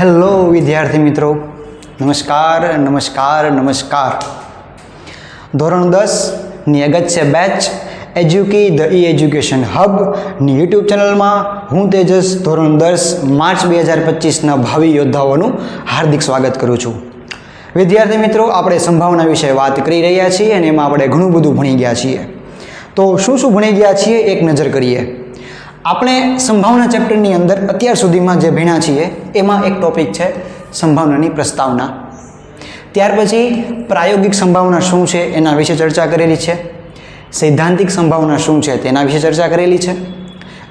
Hello વિદ્યાર્થી મિત્રો. નમસ્કાર નમસ્કાર નમસ્કાર. ધોરણ દસની અગત્ય બેચ એજ્યુકી ધ ઈ એજ્યુકેશન હબની યુટ્યુબ ચેનલમાં હું તેજસ ધોરણ દસ, માર્ચ બે હજાર પચીસના ભાવિ યોદ્ધાઓનું હાર્દિક સ્વાગત કરું છું. વિદ્યાર્થી મિત્રો, આપણે સંભાવના વિશે વાત કરી રહ્યા છીએ અને એમાં આપણે ઘણું બધું ભણી ગયા છીએ. તો શું શું ભણી ગયા છીએ, એક નજર કરીએ. આપણે સંભાવના ચેપ્ટરની અંદર અત્યાર સુધીમાં જે ભણ્યા છીએ, એમાં એક ટોપિક છે સંભાવનાની પ્રસ્તાવના. ત્યાર પછી પ્રાયોગિક સંભાવના શું છે એના વિશે ચર્ચા કરેલી છે. સૈદ્ધાંતિક સંભાવના શું છે તેના વિશે ચર્ચા કરેલી છે.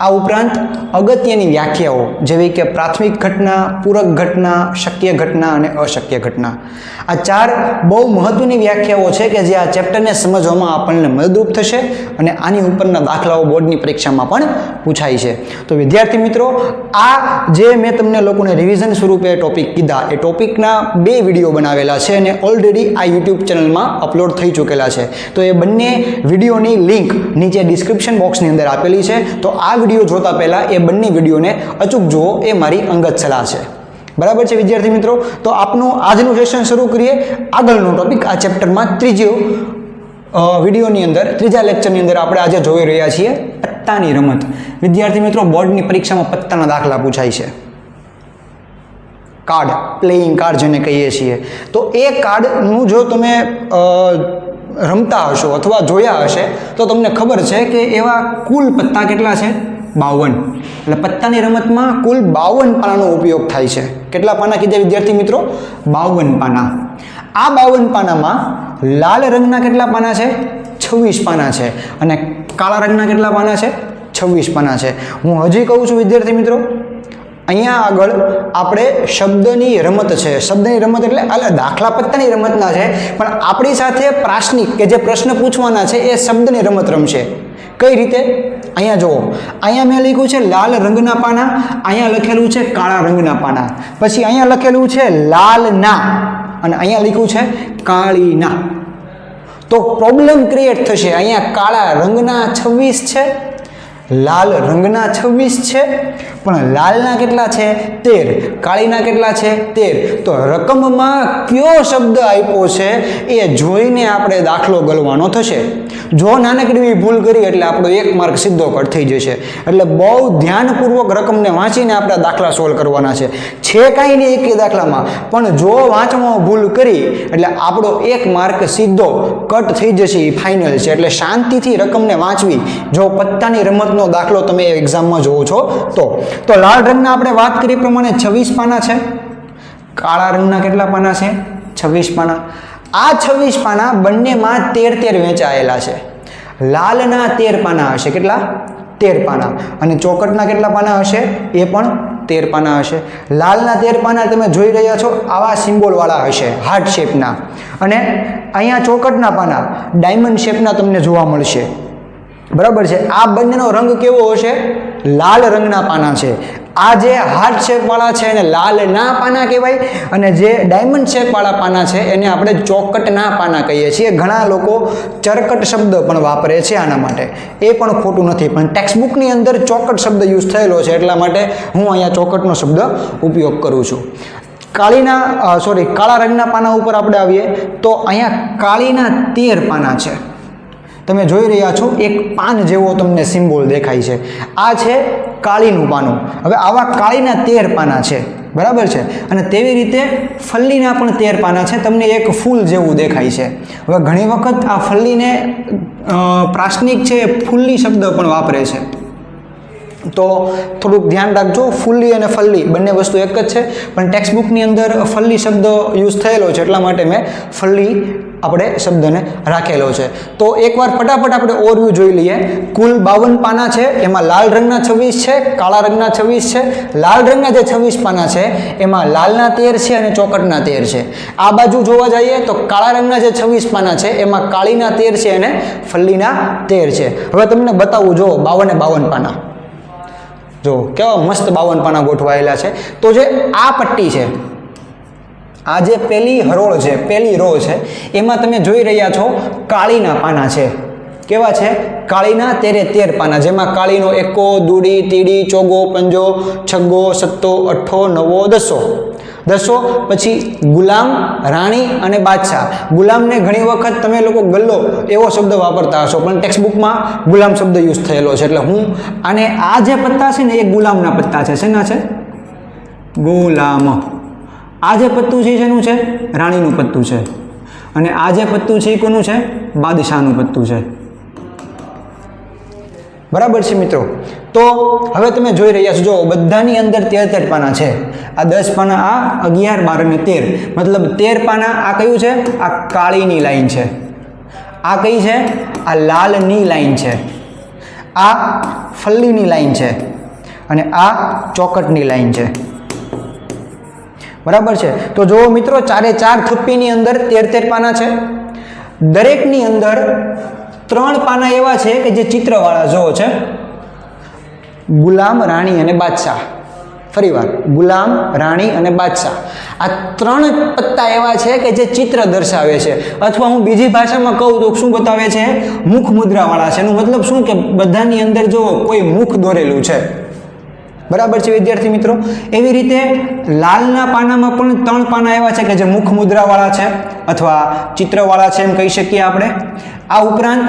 આ ઉપરાંત અગત્યની વ્યાખ્યાઓ, જેવી કે પ્રાથમિક ઘટના, પૂરક ઘટના, શક્ય ઘટના અને અશક્ય ઘટના. આ ચાર બહુ મહત્ત્વની વ્યાખ્યાઓ છે કે જે આ ચેપ્ટરને સમજવામાં આપણને મદદરૂપ થશે અને આની ઉપરના દાખલાઓ બોર્ડની પરીક્ષામાં પણ પૂછાય છે. તો વિદ્યાર્થી મિત્રો, આ જે મેં તમને લોકોને રિવિઝન સ્વરૂપે ટોપિક કીધા, એ ટોપિકના બે વીડિયો બનાવેલા છે અને ઓલરેડી આ યુટ્યુબ ચેનલમાં અપલોડ થઈ ચૂકેલા છે. તો એ બંને વિડીયોની લિંક નીચે ડિસ્ક્રિપ્શન બોક્સની અંદર આપેલી છે. તો આ વીડિયો જોતા પહેલાં એ બંને વિડીયોને અચૂક જુઓ, એ મારી અંગત સલાહ છે. બરાબર છે વિદ્યાર્થી મિત્રો? તો આપનું આજનું સેશન શરૂ કરીએ. આગળનો ટોપિક આ ચેપ્ટરમાં ત્રીજો વિડીયોની અંદર, ત્રીજા લેક્ચરની અંદર આપણે આજે જોઈ રહ્યા છીએ, પત્તાની રમત. વિદ્યાર્થી મિત્રો, બોર્ડની પરીક્ષામાં પત્તાના દાખલા પૂછાય છે. કાર્ડ પ્લેઇંગ કાર્ડ જેને કહીએ છીએ. તો એ કાર્ડનું જો તમે રમતા હશો અથવા જોયા હશે, તો તમને ખબર છે કે એવા કુલ પત્તા કેટલા છે? બાવન. એટલે પત્તાની રમતમાં કુલ બાવન પાનાનો ઉપયોગ થાય છે. કેટલા પાના કીધા વિદ્યાર્થી મિત્રો? બાવન પાના. આ બાવન પાનામાં લાલ રંગના કેટલા પાના છે? છવ્વીસ પાના છે. અને કાળા રંગના કેટલા પાના છે? છવ્વીસ પાના છે. હું હજી કહું છું વિદ્યાર્થી મિત્રો અહીંયા આગળ આપણે શબ્દની રમત છે. શબ્દની રમત એટલે અલા, દાખલા પત્તાની રમતના છે. પણ આપણી સાથે પ્રાશ્નિક કે જે પ્રશ્ન પૂછવાના છે એ શબ્દની રમત રમશે. કઈ રીતે? અહીંયા જુઓ. અહીંયા મેં લખ્યું છે લાલ રંગના પાના. અહીંયા લખેલું છે કાળા રંગના પાના. પછી અહીંયા લખેલું છે લાલના. અને અહીંયા લખ્યું છે કાળીના. તો પ્રોબ્લેમ ક્રિએટ થશે. અહીંયા કાળા રંગના છવ્વીસ છે, લાલ રંગના છવ્વીસ છે પણ લાલના કેટલા છે? તેર. કાળીના કેટલા છે? તેર. તો રકમમાં કયો શબ્દ આપ્યો છે એ જોઈને આપણે દાખલો ગલવાનો થશે. જો નાનકડી ભૂલ કરી એટલે આપણો એક માર્ક સીધો કટ થઈ જશે. એટલે બહુ ધ્યાનપૂર્વક રકમને વાંચીને આપણે દાખલા સોલ્વ કરવાના છે. છે કાંઈ નહીં એક દાખલામાં. પણ જો વાંચવામાં ભૂલ કરી એટલે આપણો એક માર્ક સીધો કટ થઈ જશે એ ફાઇનલ છે. એટલે શાંતિથી રકમને વાંચવી. જો પત્તાની રમતનો દાખલો તમે એક્ઝામમાં જોવો છો, તો તો લાલ રંગના આપણે વાત કરી પ્રમાણે છવ્વીસ પાના છે. કાળા રંગના કેટલા પાના છે? છવ્વીસ પાના. આ છવ્વીસ પાના બંનેમાં તેર તેર વેચાયેલા છે. લાલના તેર પાના હશે. કેટલા? તેર પાના. અને ચોકટના કેટલા પાના હશે? એ પણ તેર પાના હશે. લાલના તેર પાના તમે જોઈ રહ્યા છો, આવા સિમ્બોલવાળા હશે, હાર્ટ શેપના. અને અહીંયા ચોકટના પાના, ડાયમંડ શેપના તમને જોવા મળશે. બરાબર છે? આ બંનેનો રંગ કેવો હશે? લાલ રંગના પાના છે. આ જે હાર્ટ શેપવાળા છે એને લાલ ના પાના કહેવાય અને જે ડાયમંડ શેપવાળા પાના છે એને આપણે ચોકટના પાના કહીએ છીએ. ઘણા લોકો ચરકટ શબ્દ પણ વાપરે છે આના માટે. એ પણ ખોટું નથી, પણ ટેક્સ્ટબુકની અંદર ચોકટ શબ્દ યુઝ થયેલો છે, એટલા માટે હું અહીંયા ચોકટનો શબ્દ ઉપયોગ કરું છું. કાળીના સોરી કાળા રંગના પાના ઉપર આપણે આવીએ તો અહીંયા કાળીના તેર પાના છે. તમે જોઈ રહ્યા છો, એક પાન જેવો તમને સિમ્બોલ દેખાય છે. આ છે કાળીનું પાનું. હવે આવા કાળીના તેર પાના છે. બરાબર છે? અને તેવી રીતે ફલ્લીના પણ તેર પાના છે. તમને એક ફૂલ જેવું દેખાય છે. હવે ઘણી વખત આ ફલ્લીને પ્રાસનિક છે ફૂલની શબ્દ પણ વાપરે છે. તો થોડુંક ધ્યાન રાખજો ફુલ્લી અને ફલ્લી, બંને વસ્તુ એક જ છે. પણ ટેક્સ્ટબુકની અંદર ફલ્લી શબ્દ યુઝ થયેલો છે, એટલા માટે મેં ફલ્લી આપણે શબ્દને રાખેલો છે. તો એકવાર ફટાફટ આપણે ઓવરવ્યૂ જોઈ લઈએ. કુલ બાવન પાના છે, એમાં લાલ રંગના છવ્વીસ છે, કાળા રંગના છવ્વીસ છે. લાલ રંગના જે છવ્વીસ પાના છે, એમાં લાલના તેર છે અને ચોકટના તેર છે. આ બાજુ જોવા જઈએ તો કાળા રંગના જે છવ્વીસ પાના છે, એમાં કાળીના તેર છે અને ફલ્લીના તેર છે. હવે તમને બતાવું, જો બાવને બાવન પાના. જો કેવા મસ્ત બાવન પાના ગોઠવાયેલા છે. તો જે આ પટ્ટી છે, આ જે પેલી હરોળ છે પહેલી રો છે, એમાં તમે જોઈ રહ્યા છો કાળીના પાના છે. કેવા છે? કાળીના તેરે તેર પાના, જેમાં કાળીનો એકો, દૂડી તીડી ચોગો, પંજો, છગ્ગો, સત્તો, અઠ્ઠો, નવો, દસો. દસો, પછી ગુલામ, રાણી અને બાદશાહ. ગુલામને ઘણી વખત તમે લોકો ગલ્લો એવો શબ્દ વાપરતા હશો, પણ ટેક્સ્ટબુકમાં ગુલામ શબ્દ યુઝ થયેલો છે. એટલે હું અને આ જે પત્તા છે ને, એ ગુલામના પત્તા છે. શેના છે? ગુલામ. આ જે પત્તું છે શેનું છે? રાણીનું પત્તું છે. અને આ જે પત્તું છે, એ કોનું છે? બાદશાહનું પત્તું છે. બરાબર છે મિત્રો? તો હવે તમે જોઈ રહ્યા છો, જો બધાની અંદર તેર તેર પાના છે. આ દસ પાના, આ અગિયાર, બાર અને તેર. મતલબ તેર પાના, આ કયું છે? આ કાળીની લાઈન છે. આ કઈ છે? આ લાલની લાઈન છે. આ ફલ્લીની લાઈન છે. અને આ ચોકટની લાઈન છે. બરાબર છે? તો જુઓ મિત્રો, ચારે ચાર થપ્પીની અંદર તેર તેર પાના છે. દરેકની અંદર ત્રણ પાના એવા છે કે જે ચિત્રવાળા જુઓ છે. ગુલામ, રાણી અને બાદશાહ. ફરીવાર, ગુલામ, રાણી અને બાદશાહ. આ ત્રણ પત્તા એવા છે કે જે ચિત્ર દર્શાવે છે. અથવા હું બીજી ભાષામાં કહું તો શું બતાવે છે? મુખ મુદ્રાવાળા છે. એનું મતલબ શું કે બધાની અંદર જો કોઈ મુખ દોરેલું છે? બરાબર છે વિદ્યાર્થી મિત્રો? એવી રીતે લાલના પાનામાં પણ ત્રણ પાના એવા છે કે જે મુખ મુદ્રાવાળા છે અથવા ચિત્રવાળા છે એમ કહી શકીએ આપણે. આ ઉપરાંત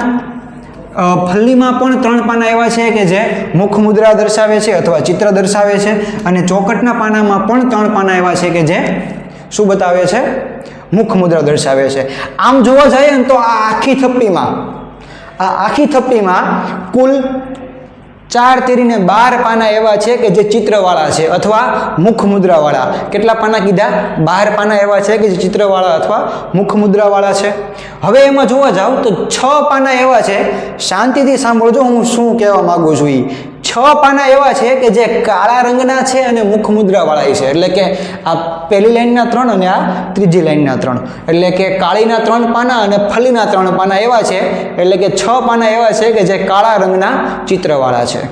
ફલ્લીમાં પણ ત્રણ પાના એવા છે કે જે મુખ મુદ્રા દર્શાવે છે અથવા ચિત્ર દર્શાવે છે અને ચોકટના પાનામાં પણ ત્રણ પાના એવા છે કે જે શું બતાવે છે? મુખ મુદ્રા દર્શાવે છે. આમ જોવા જઈએ ને તો આ આખી થપ્પીમાં, આ આખી થપ્પીમાં કુલ ચાર તેરીને બાર પાના એવા છે કે જે ચિત્રવાળા છે અથવા મુખ મુદ્રાવાળા. કેટલા પાના કીધા? બાર પાના એવા છે કે જે ચિત્રવાળા અથવા મુખ મુદ્રાવાળા છે. હવે એમાં જોવા જાવ તો છ પાના એવા છે. શાંતિથી સાંભળજો, હું શું કહેવા માગું છું ઈ. છ પાના એવા છે કે જે કાળા રંગના છે અને મુખ મુદ્રાવાળા છે. એટલે કે આ પહેલી લાઈનના ત્રણ અને આ ત્રીજી લાઈનના ત્રણ. એટલે કે કાળીના ત્રણ પાના અને ફલીના ત્રણ પાના એવા છે. એટલે કે છ પાના એવા છે કે જે કાળા રંગના ચિત્રવાળા છે.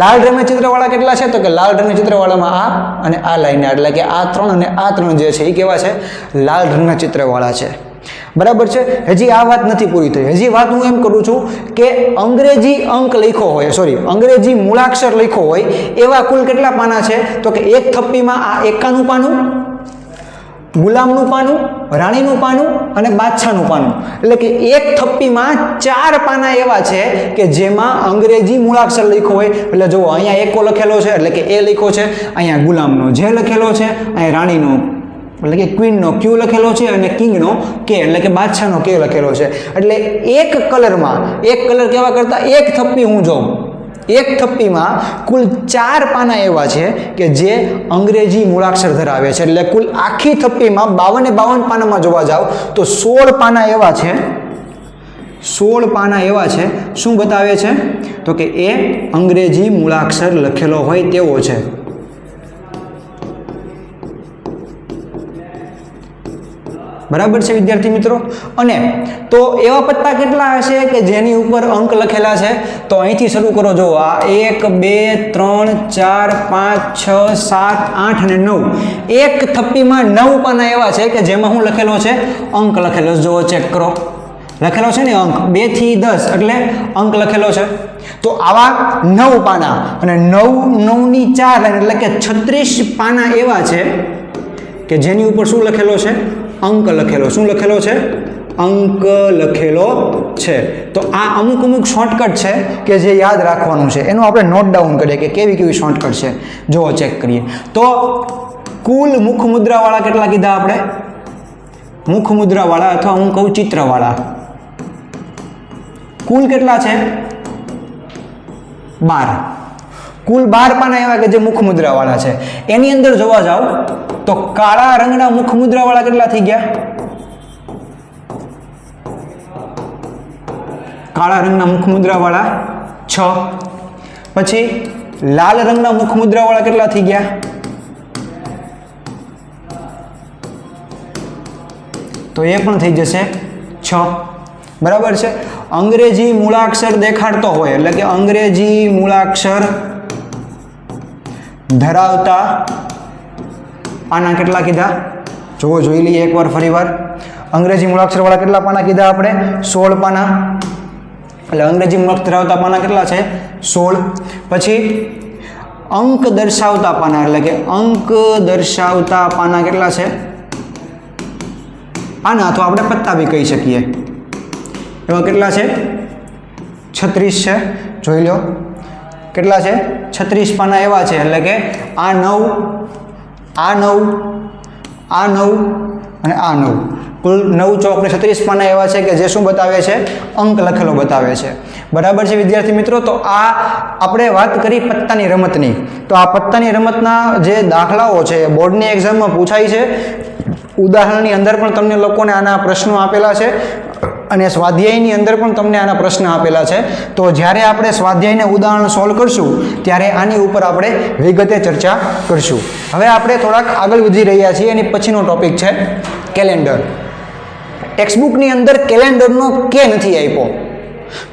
લાલ રંગના ચિત્રવાળા કેટલા છે? તો કે લાલ રંગના ચિત્રવાળામાં આ અને આ લાઈનના. એટલે કે આ ત્રણ અને આ ત્રણ જે છે એ કેવા છે? લાલ રંગના ચિત્રવાળા છે. બરાબર છે? હજી આ વાત નથી પૂરી થઈ. હજી વાત હું એમ કરું છું કે અંગ્રેજી અંક લખ્યો હોય સોરી અંગ્રેજી મૂળાક્ષર લખ્યો હોય, એવા કુલ કેટલા પાના છે? તો કે એક થપ્પીમાં આ એકાનું પાનું, ગુલામનું પાનું, રાણીનું પાનું અને બાદશાહનું પાનું. એટલે કે એક થપ્પીમાં ચાર પાના એવા છે કે જેમાં અંગ્રેજી મૂળાક્ષર લખ્યો હોય. એટલે જુઓ, અહીંયા એકો લખેલો છે, એટલે કે એ લખ્યો છે, અહીંયા ગુલામનો જે લખેલો છે, અહીંયા રાણીનો એટલે કે ક્વીનનો ક્યુ લખેલો છે અને કિંગનો કે એટલે કે બાદશાહનો કે લખેલો છે. એટલે એક કલરમાં, એક કલર કેવા કરતાં? એક થપ્પી હું જોઉં. એક થપ્પીમાં કુલ ચાર પાના એવા છે કે જે અંગ્રેજી મૂળાક્ષર ધરાવે છે. એટલે કુલ આખી થપ્પીમાં બાવને બાવન પાનામાં જોવા જાવ, તો સોળ પાના એવા છે. સોળ પાના એવા છે. શું બતાવે છે? તો કે એ અંગ્રેજી મૂળાક્ષર લખેલો હોય તેવો છે. બરાબર છે વિદ્યાર્થી મિત્રો? અને તો એવા પત્તા કેટલા હશે કે જેની ઉપર અંક લખેલા છે? તો અહીંથી શરૂ કરો. જો આ એક, બે, ત્રણ, ચાર, પાંચ, છ, સાત, આઠ અને નવ. એક થપ્પીમાં નવ પાના એવા છે કે જેમાં હું લખેલો છે? અંક લખેલો જુઓ ચેક કરો. લખેલો છે ને અંક? બેથી દસ, એટલે અંક લખેલો છે. તો આવા નવ પાના અને નવ નવની ચાર, એટલે કે છત્રીસ પાના એવા છે કે જેની ઉપર શું લખેલો છે? અંક લખેલો. શું લખેલો છે? અંક લખેલો છે. તો આ અમુક અમુક શોર્ટકટ છે કે જે યાદ રાખવાનું છે. એનું આપણે નોટ ડાઉન કરીએ કે કેવી કેવી શોર્ટકટ છે. જો ચેક કરીએ. તો કુલ મુખ મુદ્રાવાળા કેટલા કીધા આપણે? મુખ મુદ્રાવાળા અથવા હું કહું ચિત્રવાળા. કુલ કેટલા છે? બાર. કુલ બાર પાના એવા કે જે મુખ મુદ્રાવાળા છે. એની અંદર જોવા જાઓ તો કાળા રંગના મુખ મુદ્રાવાળા કેટલા થઈ ગયા? કાળા રંગના મુખ મુદ્રાવાળા છ. પછી લાલ રંગના મુખ મુદ્રાવાળા કેટલા થઈ ગયા? તો એ પણ થઈ જશે છ. બરાબર છે? અંગ્રેજી મૂળાક્ષર દેખાડતો હોય, એટલે કે અંગ્રેજી મૂળાક્ષર ધરાવતા પાના કેટલા કીધા? જોવો જોઈ લઈએ એકવાર ફરીવાર. અંગ્રેજી મૂળાક્ષરવાળા કેટલા પાના કીધા આપણે? સોળ પાના. એટલે અંગ્રેજી મૂળક ધરાવતા પાના કેટલા છે? સોળ. પછી અંક દર્શાવતા પાના, એટલે કે અંક દર્શાવતા પાના કેટલા છે? આના અથવા આપણે પત્તા બી કહી શકીએ. એવા કેટલા છે? છત્રીસ છે. જોઈ લો. કેટલા છે? છત્રીસ પાના એવા છે, એટલે કે આ નવ આ નવ આ નવ અને આ નવ. કુલ નવ ચોક ને છત્રીસ પાના એવા છે કે જે શું બતાવે છે? અંક લખેલો બતાવે છે. બરાબર છે વિદ્યાર્થી મિત્રો? તો આ આપણે વાત કરી પત્તાની રમતની. તો આ પત્તાની રમતના જે દાખલાઓ છે, બોર્ડની એક્ઝામમાં પૂછાય છે. ઉદાહરણની અંદર પણ તમને લોકોને આના પ્રશ્નો આપેલા છે. અને સ્વાધ્યાયની અંદર પણ તમને આના પ્રશ્ન આપેલા છે. તો જ્યારે આપણે સ્વાધ્યાયને ઉદાહરણ સોલ્વ કરશું, ત્યારે આની ઉપર આપણે વિગતે ચર્ચા કરશું. હવે આપણે થોડાક આગળ વધી રહ્યા છીએ, એની પછીનો ટોપિક છે કેલેન્ડર ટેક્સ્ટબુકની અંદર કેલેન્ડરનો કે નથી આપ્યો?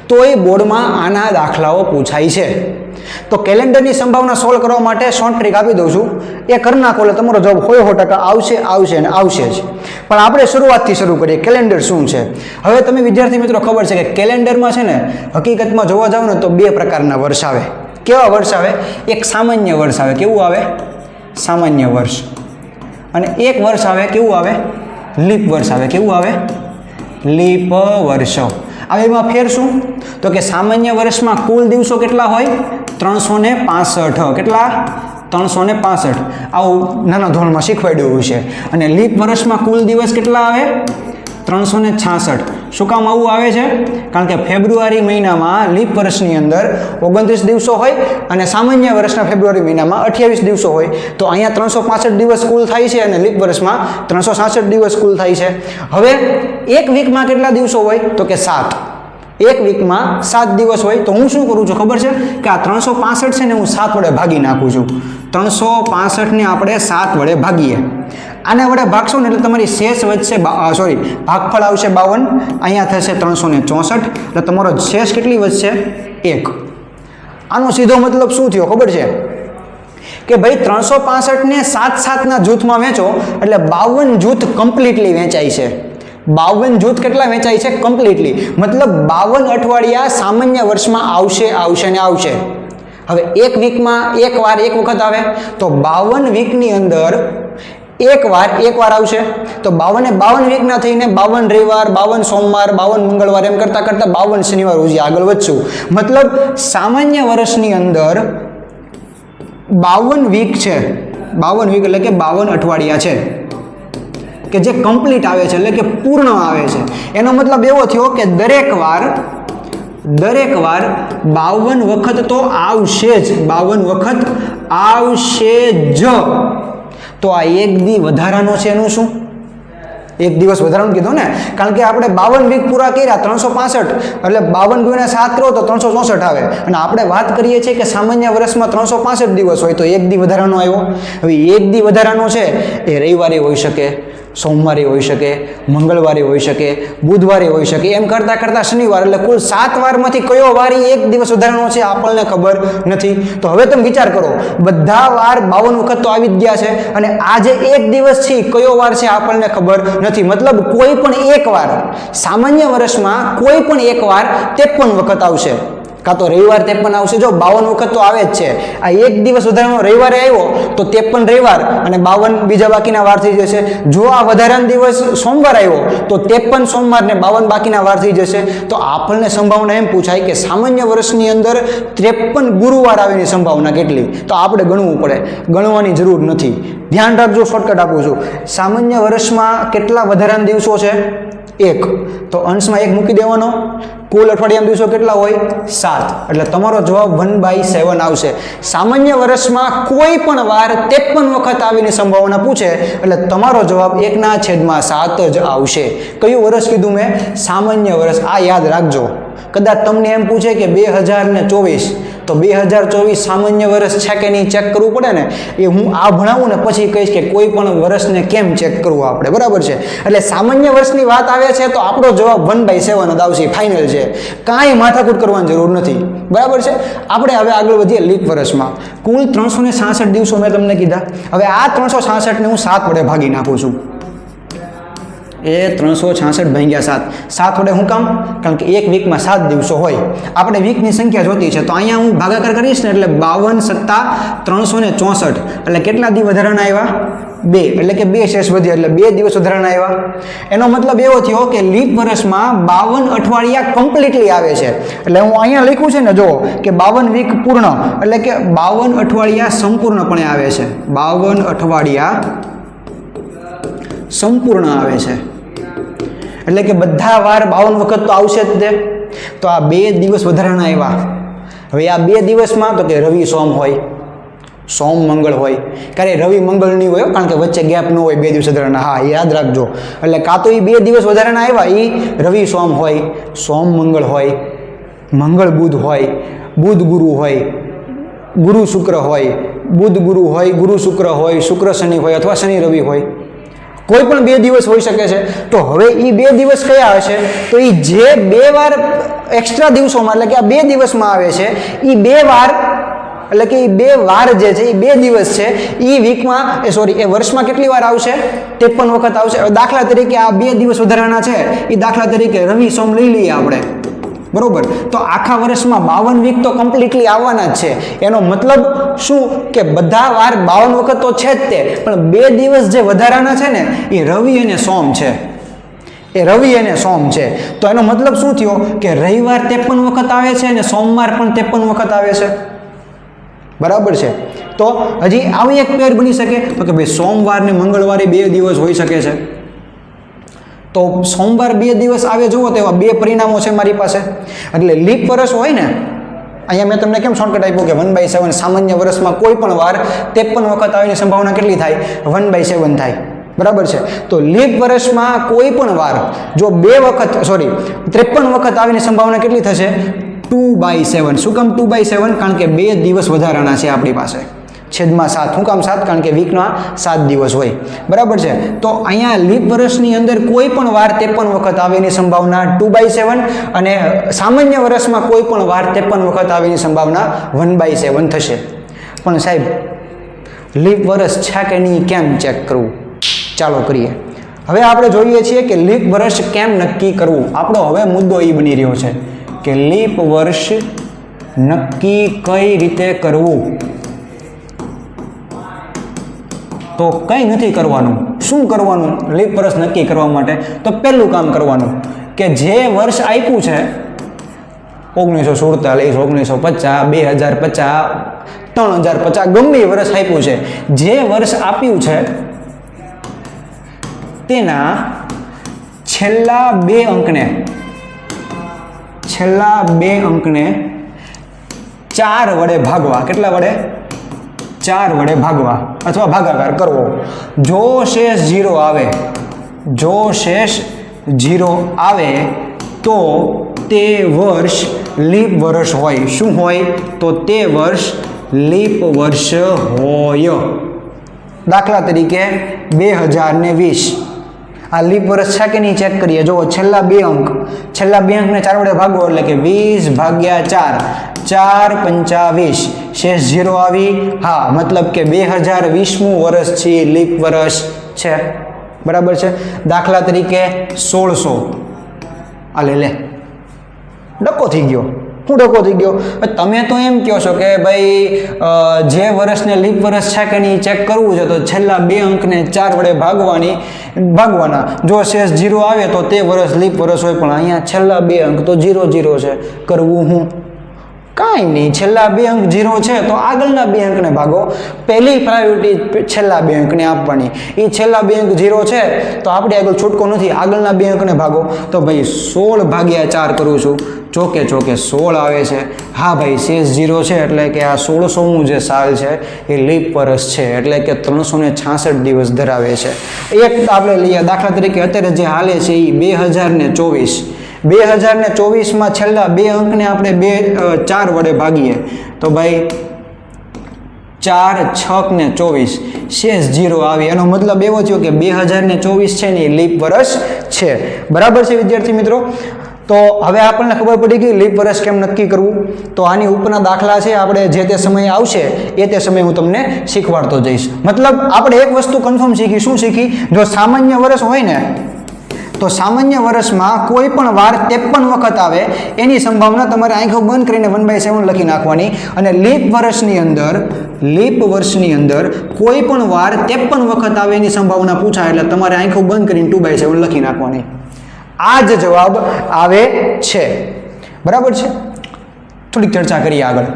તો એ બોર્ડમાં આના દાખલાઓ પૂછાય છે. તો કેલેન્ડરની સંભાવના સોલ્વ કરવા માટે શોર્ટ ટ્રીક આપી દઉં છું. એ કરી નાખો એટલે તમારો જવાબ હોય સો ટકા આવશે આવશે અને આવશે જ. પણ આપણે શરૂઆતથી શરૂ કરીએ. કેલેન્ડર શું છે? હવે તમે વિદ્યાર્થી મિત્રો ખબર છે કે કેલેન્ડરમાં છે ને, હકીકતમાં જોવા જાવ ને તો બે પ્રકારના વર્ષ આવે. કેવા વર્ષ આવે? એક સામાન્ય વર્ષ આવે. કેવું આવે? સામાન્ય વર્ષ. અને એક વર્ષ આવે, કેવું આવે? લીપ વર્ષ આવે. કેવું આવે? લીપ વર્ષો. હવે એમાં ફેર શું? તો કે સામાન્ય વર્ષમાં કુલ દિવસો કેટલા હોય? ત્રણસો ને કેટલા? ત્રણસો ને આવું નાના ધોરણમાં શીખવાડ્યું છે. અને લીપ વર્ષમાં કુલ દિવસ કેટલા આવે? ત્રણસો ને છાસઠ. શું કામ આવું આવે છે? કારણ કે ફેબ્રુઆરી મહિનામાં લીપ વર્ષની અંદર ઓગણત્રીસ દિવસો હોય અને સામાન્ય વર્ષના ફેબ્રુઆરી મહિનામાં અઠ્યાવીસ દિવસો હોય. તો અહીંયા ત્રણસો પાસઠ દિવસ કુલ થાય છે અને લીપ વર્ષમાં ત્રણસો સાસઠ દિવસ કુલ થાય છે. હવે એક વીકમાં કેટલા દિવસો હોય? તો કે સાત. એક વીકમાં સાત દિવસ હોય. તો હું શું કરું છું? ખબર છે કે આ ત્રણસો પાસઠ છે ને હું સાત વડે ભાગી નાખું છું. ત્રણસો પાસઠને આપણે સાત વડે ભાગીએ. આને વડે ભાગશો ને એટલે તમારી શેષ વધશે સોરી ભાગફળ આવશે બાવન, અહીંયા થશે ત્રણસો ને ચોસઠ. એટલે તમારો શેષ કેટલી વધશે? એક. આનો સીધો મતલબ શું થયો? ખબર છે? કે ભાઈ ત્રણસો પાસઠને સાત સાતના જૂથમાં વેચો, એટલે બાવન જૂથ કમ્પ્લીટલી વેચાય છે. બાવન જૂથ કેટલા વેચાય છે? કમ્પ્લીટલી મતલબ બાવન અઠવાડિયા સામાન્ય વર્ષમાં આવશે આવશે ને આવશે. હવે એક વીકમાં એક વાર, એક વખત આવે. તો બાવન વીકની અંદર એક વાર એક વાર આવશે. તો બાવને બાવન વીકના થઈને બાવન રવિવાર, બાવન સોમવાર, બાવન મંગળવાર એમ કરતાં કરતાં બાવન શનિવાર ઉજી આગળ વધશું. મતલબ સામાન્ય વર્ષની અંદર બાવન વીક છે. બાવન વીક એટલે કે બાવન અઠવાડિયા છે. કે જે કમ્પ્લીટ આવે છે, એટલે કે પૂર્ણ આવે છે. એનો મતલબ એવો થયો કે દરેક વાર દરેક વાર બાવન વખત તો આવશે જ. બાવન વખત આવશે જ. તો આ એક દી વધારાનો છે એનું શું? એક દિવસ વધારાનું કીધું ને? કારણ કે આપણે બાવન વીક પૂરા કર્યા, ત્રણસો પાસઠ. એટલે બાવન ગુણ્યા સાત કરો તો ત્રણસો ચોસઠ આવે. અને આપણે વાત કરીએ છીએ કે સામાન્ય વર્ષમાં ત્રણસો પાસઠ દિવસ હોય તો એક દી વધારાનો આવ્યો. હવે એક દી વધારાનો છે, એ રવિવારે હોઈ શકે. સોમવારે હોઈ શકે, મંગળવારે હોઈ શકે, બુધવારે હોઈ શકે, એમ કરતાં કરતાં શનિવાર એટલે કુલ સાત વારમાંથી કયો વાર એક દિવસ વધારાનો છે આપણને ખબર નથી. તો હવે તમે વિચાર કરો, બધા વાર બાવન વખત તો આવી જ ગયા છે અને આજે એક દિવસ છે કયો વાર છે આપણને ખબર નથી. મતલબ કોઈ પણ એક વાર, સામાન્ય વર્ષમાં કોઈ પણ એક વાર ત્રેપન વખત આવશે. કાં તો રવિવાર ત્રેપન આવશે. જો બાવન વખત તો આવે જ છે. આ એક દિવસ વધારાનો રવિવારે આવ્યો, તો ત્રેપન રવિવાર અને બાવન બીજા બાકીના વાર થઈ જશે. જો આ વધારાનો દિવસ સોમવાર આવ્યો, તો ત્રેપન સોમવાર ને બાવન બાકીના વાર થઈ જશે. તો આપણને સંભાવના એમ પૂછાય કે સામાન્ય વર્ષની અંદર ત્રેપન ગુરુવાર આવેની સંભાવના કેટલી? તો આપણે ગણવું પડે. ગણવાની જરૂર નથી. ધ્યાન રાખજો શોર્ટકટ આપું છું. સામાન્ય વર્ષમાં કેટલા વધારાના દિવસો છે? એક. તો અંશમાં એક મૂકી દેવાનો. કુલ અઠવાડિયામાં દિવસો કેટલા હોય? સાત. એટલે તમારો જવાબ વન બાય સેવન આવશે. સામાન્ય વર્ષમાં કોઈ પણ વાર ત્રેપન વખત આવીને સંભાવના પૂછે, એટલે તમારો જવાબ એકના છેદમાં સાત જ આવશે. કયું વર્ષ કીધું મેં? સામાન્ય વર્ષ. આ યાદ રાખજો. કદાચ તમને એમ પૂછે કે બે હજાર ને ચોવીસ, તો બે હજાર ચોવીસ સામાન્ય વર્ષ છે કે નહીં ચેક કરવું પડે ને? એ હું આ ભણાવું ને પછી કહીશ કે કોઈ પણ વર્ષને કેમ ચેક કરવું આપણે, બરાબર છે? એટલે સામાન્ય વર્ષની વાત આવે છે તો આપણો જવાબ વન બાય સેવન જ આવશે ફાઇનલ છે. કાંઈ માથાકૂટ કરવાની જરૂર નથી, બરાબર છે? આપણે હવે આગળ વધીએ લીપ વર્ષમાં. કુલ ત્રણસો ને સાસઠ દિવસો મેં તમને કીધા. હવે આ ત્રણસો સાસઠને હું સાત વડે ભાગી નાખું છું. એ ત્રણસો છાસઠ ભાંગ્યા સાત. સાત વડે શું કામ? કારણ કે એક વીકમાં સાત દિવસો હોય. આપણે વીકની સંખ્યા જોતી છે, તો અહીંયા હું ભાગાકાર કરીશ ને એટલે બાવન સત્તા ત્રણસો ને ચોસઠ. એટલે કેટલા દિવસ વધારાના આવ્યા? બે. એટલે કે બે શેષ વધ્યા, એટલે બે દિવસ વધારાના આવ્યા. એનો મતલબ એવો થયો કે લીપ વર્ષમાં બાવન અઠવાડિયા કમ્પ્લીટલી આવે છે. એટલે હું અહીંયા લખ્યું છે ને જો કે બાવન વીક પૂર્ણ. એટલે કે બાવન અઠવાડિયા સંપૂર્ણપણે આવે છે. બાવન અઠવાડિયા સંપૂર્ણ આવે છે. એટલે કે બધા વાર બાવન વખત તો આવશે જ તે. તો આ બે દિવસ વધારાના આવ્યા. હવે આ બે દિવસમાં તો કે રવિ, સોમ હોય. સોમ, મંગળ હોય. ક્યારે રવિ, મંગળ નહીં હોય કારણ કે વચ્ચે ગેપ ન હોય બે દિવસ વધારાના. હા, યાદ રાખજો. એટલે કાં તો એ બે દિવસ વધારાના આવ્યા. એ રવિ, સોમ હોય, સોમ, મંગળ હોય, મંગળ, બુધ હોય, બુધ ગુરુ હોય, ગુરુ શુક્ર હોય, બુધ ગુરુ હોય, ગુરુ શુક્ર હોય, શુક્ર શનિ હોય, અથવા શનિ, રવિ હોય. કોઈ પણ બે દિવસ હોઈ શકે છે. તો હવે એ બે દિવસ કયા હશે તો એ જે બે વાર એક્સ્ટ્રા દિવસોમાં, એટલે કે આ બે દિવસમાં આવે છે એ બે વાર, એટલે કે એ બે વાર જે છે એ બે દિવસ છે એ વીકમાં એ સોરી એ વર્ષમાં કેટલી વાર આવશે? ત્રેપન વખત આવશે. દાખલા તરીકે આ બે દિવસ વધારાના છે. એ દાખલા તરીકે રવિ, સોમ લઈ લઈએ આપણે. બરોબર? તો આખા વર્ષમાં બાવન વીક તો કમ્પ્લીટલી આવવાના જ છે. એનો મતલબ શું? કે બધા વાર બાવન વખત તો છે જ તે, પણ બે દિવસ જે વધારાના છે ને, એ રવિ અને સોમ છે. એ રવિ અને સોમ છે. તો એનો મતલબ શું થયો? કે રવિવાર ત્રેપન વખત આવે છે અને સોમવાર પણ ત્રેપન વખત આવે છે. બરાબર છે? તો હજી આવી એક પેર બની શકે? તો કે ભાઈ સોમવાર ને મંગળવારે બે દિવસ હોઈ શકે છે. તો સોમવાર બે દિવસ આવે, જુઓ તો એવા બે પરિણામો છે મારી પાસે. એટલે લીપ વર્ષ હોય ને, અહીંયા મેં તમને કેમ શોર્ટકટ આપ્યું કે વન બાય સેવન સામાન્ય વર્ષમાં કોઈ પણ વાર ત્રેપન વખત આવીની સંભાવના કેટલી થાય? વન બાય સેવન થાય. બરાબર છે? તો લીપ વર્ષમાં કોઈ પણ વાર, જો બે વખત સોરી ત્રેપન વખત આવીની સંભાવના કેટલી થશે? ટુ બાય સેવન શું કામ ટુ બાય સેવન કારણ કે બે દિવસ વધારાના છે આપણી પાસે. છેદમાં સાત. શું કામ સાત? કારણ કે વીકના સાત દિવસ હોય. બરાબર છે? તો અહીંયા લીપ વર્ષની અંદર કોઈ પણ વાર ત્રેપન વખત આવેની સંભાવના ટુ બાય સેવન અને સામાન્ય વર્ષમાં કોઈ પણ વાર ત્રેપન વખત આવેની સંભાવના વન બાય સેવન થશે. પણ સાહેબ, લીપ વર્ષ છે કે નહીં કેમ ચેક કરવું? ચાલો કરીએ. હવે આપણે જોઈએ છીએ કે લીપ વર્ષ કેમ નક્કી કરવું? આપણો હવે મુદ્દો એ બની રહ્યો છે કે લીપ વર્ષ નક્કી કઈ રીતે કરવું? તો કંઈ નથી કરવાનું. શું કરવાનું? લીપ વર્ષ નક્કી કરવા માટે તો પહેલું કામ કરવાનું કે જે વર્ષ આપ્યું છે, ઓગણીસો સુડતાલીસ, ઓગણીસો પચાસ, બે હજાર પચાસ, ત્રણ હજાર પચાસ, ગમે વર્ષ આપ્યું છે, જે વર્ષ આપ્યું છે, તેના છેલ્લા બે અંકને, છેલ્લા બે અંકને ચાર વડે ભાગવા. કેટલા વડે? ચાર વડે ભાગવા. અથવા ભાગાકાર કરવો. જો શેષ ઝીરો આવે, જો શેષ જીરો આવે, તો તે વર્ષ લીપ વર્ષ હોય. શું હોય? તો તે વર્ષ લીપ વર્ષ હોય. દાખલા તરીકે બે હજાર ને વીસ. આ લીપ વર્ષ છે કે નહીં ચેક કરીએ. જુઓ, છેલ્લા બે અંક. છેલ્લા બે અંકને ચાર વડે ભાગો એટલે કે વીસ ભાગ્યા ચાર. ચાર પંચાવીસ શેષ ઝીરો આવી. હા, મતલબ કે બે હજાર વીસમું વર્ષ છે લીપ વર્ષ છે. બરાબર છે? દાખલા તરીકે સોળસો. આ લે લે. ડકો થઈ ગયો. હું ડકો થઈ ગયો. તમે તો એમ કહો છો કે ભાઈ જે વર્ષને લીપ વર્ષ છે કે નહીં ચેક કરવું છે, તો છેલ્લા બે અંકને ચાર વડે ભાગવાની, ભાગવાના. જો શેષ જીરો આવે, તો તે વર્ષ લીપ વર્ષ હોય, પણ અહીંયા છેલ્લા બે અંક તો જીરો જીરો છે. કરવું હું. કાંઈ નહીં, છેલ્લા બે અંક ઝીરો છે, તો આગળના બે અંકને ભાગો. પહેલી પ્રાયોરિટી છેલ્લા બે અંકને આપવાની. એ છેલ્લા બે અંક ઝીરો છે, તો આપણે આગળ છૂટકો નથી, આગળના બે અંકને ભાગો. તો ભાઈ, સોળ ભાગ્યા ચાર કરું છું. ચોકે ચોકે સોળ આવે છે. હા ભાઈ, શેષ ઝીરો છે, એટલે કે આ સોળસોમું જે સાલ છે, એ લીપ વરસ છે, એટલે કે ત્રણસો ને છાસઠ દિવસ ધરાવે છે. એક આપણે લઈએ, દાખલા તરીકે અત્યારે જે હાલે છે એ બે હજાર ને ચોવીસ. બે હજાર ને ચોવીસમાં છેલ્લા બે અંકને આપણે બે ચાર વડે ભાગીએ. તો ભાઈ, ચાર છક ને ચોવીસ, શેષ જીરો આવી. એનો મતલબ એવો થયો કે બે હજાર ને ચોવીસ છે ને એ લીપ વર્ષ છે. બરાબર છે વિદ્યાર્થી મિત્રો? તો હવે આપણને ખબર પડી ગઈ લીપ વર્ષ કેમ નક્કી કરવું? તો આની ઉપરના દાખલા છે, આપણે જે તે સમયે આવશે, એ તે સમયે હું તમને શીખવાડતો જઈશ. મતલબ, આપણે એક વસ્તુ કન્ફર્મ શીખી. શું શીખી? જો સામાન્ય વર્ષ હોય ને તો સામાન્ય વર્ષમાં કોઈ પણ વાર ત્રેપન વખત આવે, એની સંભાવના તમારે આંખો બંધ કરીને વન બાય સેવન લખી નાખવાની. અને લીપ વર્ષની અંદર લીપ વર્ષની અંદર કોઈ પણ વાર ત્રેપન વખત આવે એની સંભાવના પૂછાય, એટલે તમારે આંખો બંધ કરીને ટુ બાય સેવન લખી નાખવાની. આ જ જવાબ આવે છે. બરાબર છે? થોડીક ચર્ચા કરીએ આગળ.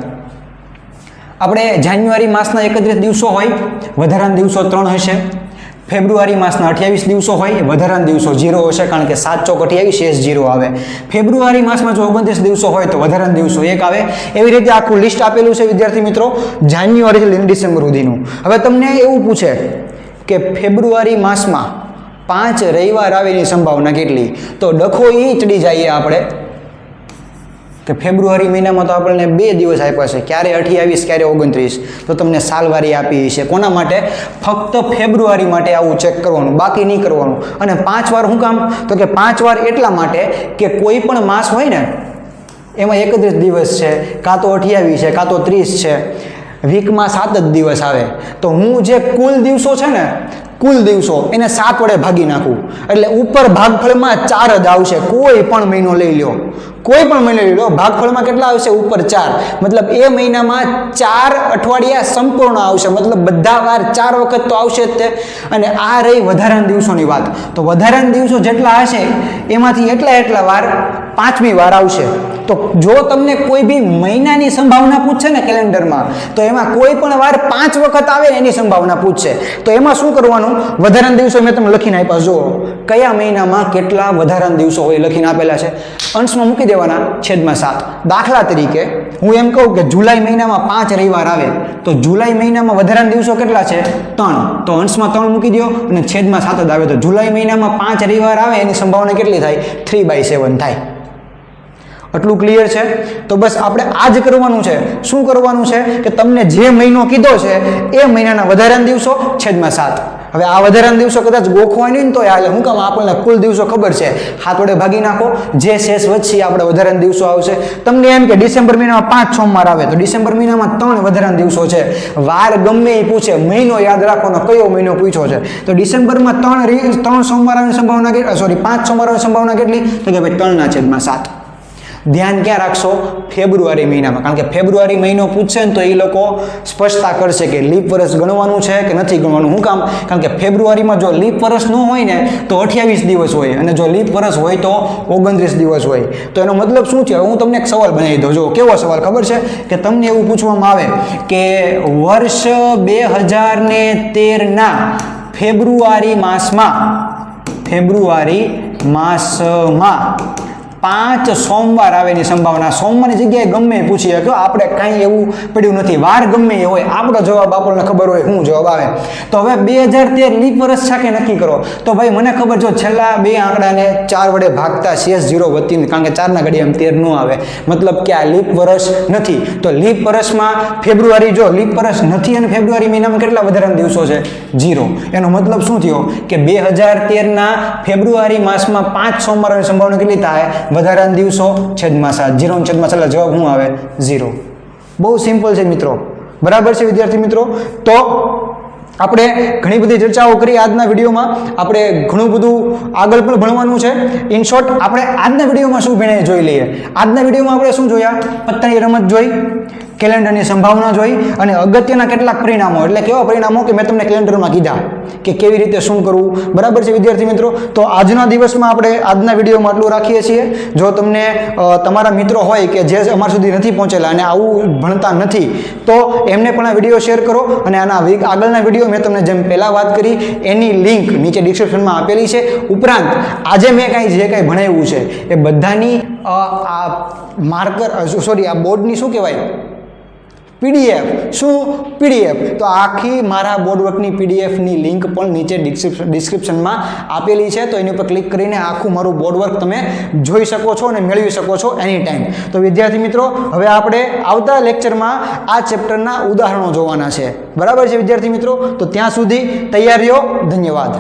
આપણે જાન્યુઆરી માસના એકત્રીસ દિવસો હોય, વધારાના દિવસો ત્રણ હશે. ફેબ્રુઆરી માસના અઠ્યાવીસ દિવસો હોય વધારાના દિવસો જીરો હશે, કારણ કે સાત ચોક અઠ્યાવીસ એસ જીરો આવે. ફેબ્રુઆરી માસમાં જો ઓગણત્રીસ દિવસો હોય તો વધારાના દિવસો એક આવે. એવી રીતે આખું લિસ્ટ આપેલું છે વિદ્યાર્થી મિત્રો જાન્યુઆરીથી લઈને ડિસેમ્બર સુધીનું. હવે તમને એવું પૂછે કે ફેબ્રુઆરી માસમાં પાંચ રવિવાર આવેની સંભાવના કેટલી? તો ડખો એ ચડી જઈએ આપણે. કે ફેબ્રુઆરી મહિનામાં તો આપણને બે દિવસ આપ્યા છે. ક્યારે અઠ્યાવીસ ક્યારે ઓગણત્રીસ. તો તમને સાલવારી આપી છે કોના માટે? ફક્ત ફેબ્રુઆરી માટે આવું ચેક કરવાનું, બાકી નહીં કરવાનું. અને પાંચ વાર શું કામ? તો કે પાંચ વાર એટલા માટે કે કોઈ પણ માસ હોય ને, એમાં એકત્રીસ દિવસ છે. કાં તો અઠ્યાવીસ છે, કાં તો ત્રીસ છે. વીકમાં સાત જ દિવસ આવે. તો હું જે કુલ દિવસો છે ને, કુલ દિવસો, એને સાત વડે ભાગી નાખું. એટલે ઉપર ભાગફળમાં ચાર જ આવશે. કોઈ પણ મહિનો લઈ લો કોઈ પણ મહિને લઈ લો ભાગફળમાં કેટલા આવશે? ઉપર ચાર. મતલબ એ મહિનામાં ચાર અઠવાડિયા સંપૂર્ણ આવશે. મતલબ બધા વાર ચાર વખત તો આવશે જ તે. અને આ રહી વધારાના દિવસોની વાત. તો વધારાના દિવસો જેટલા હશે, એમાંથી એટલા એટલા વાર પાંચમી વાર આવશે, તો જો તમને કોઈ બી મહિનાની સંભાવના પૂછશે ને કેલેન્ડરમાં, તો એમાં કોઈ પણ વાર પાંચ વખત આવે એની સંભાવના પૂછશે તો એમાં શું કરવાનું? વધારાના દિવસો મેં તમને લખીને આપ્યા. જુઓ, કયા મહિનામાં કેટલા વધારાના દિવસો હોય લખીને આપેલા છે. અંશમાં મૂકી દેવાના છેદમાં સાત. દાખલા તરીકે, હું એમ કહું કે જુલાઈ મહિનામાં પાંચ રવિવાર આવે, તો જુલાઈ મહિનામાં વધારાના દિવસો કેટલા છે? ત્રણ. તો અંશમાં ત્રણ મૂકી દો અને છેદમાં સાત જ આવે. તો જુલાઈ મહિનામાં પાંચ રવિવાર આવે, એની સંભાવના કેટલી થાય? થ્રી બાય સેવન થાય. આટલું ક્લિયર છે? તો બસ આપણે આ જ કરવાનું છે. શું કરવાનું છે? કે તમને જે મહિનો કીધો છે, એ મહિનાના વધારાના દિવસો, છેદમાં સાત. હવે આ વધારાના દિવસો કદાચ ગોખવાય નહીં તો હાલે હું કામ આપણને કુલ દિવસો ખબર છે. હાથ વડે ભાગી નાખો. જે શેષ વધશે આપણે વધારાના દિવસો આવશે. તમને એમ કે ડિસેમ્બર મહિનામાં પાંચ સોમવાર આવે, તો ડિસેમ્બર મહિનામાં ત્રણ વધારાના દિવસો છે. વાર ગમે એ પૂછે, મહિનો યાદ રાખવાનો કયો મહિનો પૂછ્યો છે? તો ડિસેમ્બરમાં ત્રણ ત્રણ સોમવારની સંભાવના કેટલી સોરી પાંચ સોમવારની સંભાવના કેટલી? તો કે ભાઈ ત્રણના છેદમાં સાત. ધ્યાન ક્યાં રાખશો? ફેબ્રુઆરી મહિનામાં. કારણ કે ફેબ્રુઆરી મહિનો પૂછશે ને તો એ લોકો સ્પષ્ટતા કરશે કે લીપ વર્ષ ગણવાનું છે કે નથી ગણવાનું? શું કામ? કારણ કે ફેબ્રુઆરીમાં જો લીપ વર્ષ ન હોય ને, તો અઠ્યાવીસ દિવસ હોય. અને જો લીપ વર્ષ હોય તો ઓગણત્રીસ દિવસ હોય. તો એનો મતલબ શું છે? હું તમને એક સવાલ બનાવી દઉં. જો કેવો સવાલ? ખબર છે? કે તમને એવું પૂછવામાં આવે કે વર્ષ બે હજાર ને તેરના ફેબ્રુઆરી માસમાં ફેબ્રુઆરી માસમાં પાંચ સોમવાર આવેની સંભાવના. સોમવારની જગ્યાએ ગમે એ પૂછી શકો. આપણે કાંઈ એવું પડ્યું નથી. વાર ગમે એ હોય, આપણો જવાબ આપણને ખબર હોય શું જવાબ આવે. તો હવે બે હજાર તેર લીપ વર્ષ છે કે નક્કી કરો? તો ભાઈ, મને ખબર જો છેલ્લા બે આંકડાને ચાર વડે ભાગતા શેષ ઝીરો વધતી કારણ કે ચારના ઘડી તેર ન આવે. મતલબ કે આ લીપ વર્ષ નથી. તો લીપ વર્ષમાં ફેબ્રુઆરી જો, લીપ વર્ષ નથી અને ફેબ્રુઆરી મહિનામાં કેટલા વધારાના દિવસો છે? જીરો એનો મતલબ શું થયો? કે બે હજાર તેરના ફેબ્રુઆરી માસમાં પાંચ સોમવારની સંભાવના કેટલી થાય? વધારાના દિવસો, છેદમાં સાત. જીરો છેદમાં સાત જવાબ શું આવે? ઝીરો બહુ સિમ્પલ છે મિત્રો. બરાબર છે વિદ્યાર્થી મિત્રો? તો આપણે ઘણી બધી ચર્ચાઓ કરી આજના વિડીયોમાં. આપણે ઘણું બધું આગળ પણ ભણવાનું છે. ઇન શોર્ટ આપણે આજના વિડીયોમાં શું ભણે જોઈ લઈએ? આજના વિડીયોમાં આપણે શું જોયા? પત્તાની રમત જોઈ. કેલેન્ડરની સંભાવના જોઈ અને અગત્યના કેટલાક પરિણામો. એટલે કેવા પરિણામો? કે મેં તમને કેલેન્ડરમાં કીધા કે કેવી રીતે શું કરવું. બરાબર છે વિદ્યાર્થી મિત્રો? તો આજના દિવસમાં આપણે આજના વિડીયોમાં આટલું રાખીએ છીએ. જો તમને તમારા મિત્રો હોય કે જે અમારા સુધી નથી પહોંચેલા અને આવું ભણતા નથી, તો એમને પણ આ વીડિયો શેર કરો અને આના આગળના વીડિયો મેં તમને જેમ પહેલાં વાત કરી, એની લિંક નીચે ડિસ્ક્રિપ્શનમાં આપેલી છે. ઉપરાંત, આજે મેં કાંઈ જે કાંઈ ભણાવ્યું છે, એ બધાની આ માર્કર સોરી, આ બોર્ડની શું કહેવાય? પીડીએફ શું? પીડીએફ તો આખી મારા બોર્ડ વર્કની પીડીએફની લિંક પણ નીચે ડિસ્ક્રિપ્શનમાં આપેલી છે. તો એની ઉપર ક્લિક કરીને આખું મારું બોર્ડ વર્ક તમે જોઈ શકો છો અને મેળવી શકો છો એની ટાઈમ તો વિદ્યાર્થી મિત્રો, હવે આપણે આવતા લેક્ચરમાં આ ચેપ્ટરના ઉદાહરણો જોવાના છે. બરાબર છે વિદ્યાર્થી મિત્રો? તો ત્યાં સુધી તૈયારીઓ ધન્યવાદ.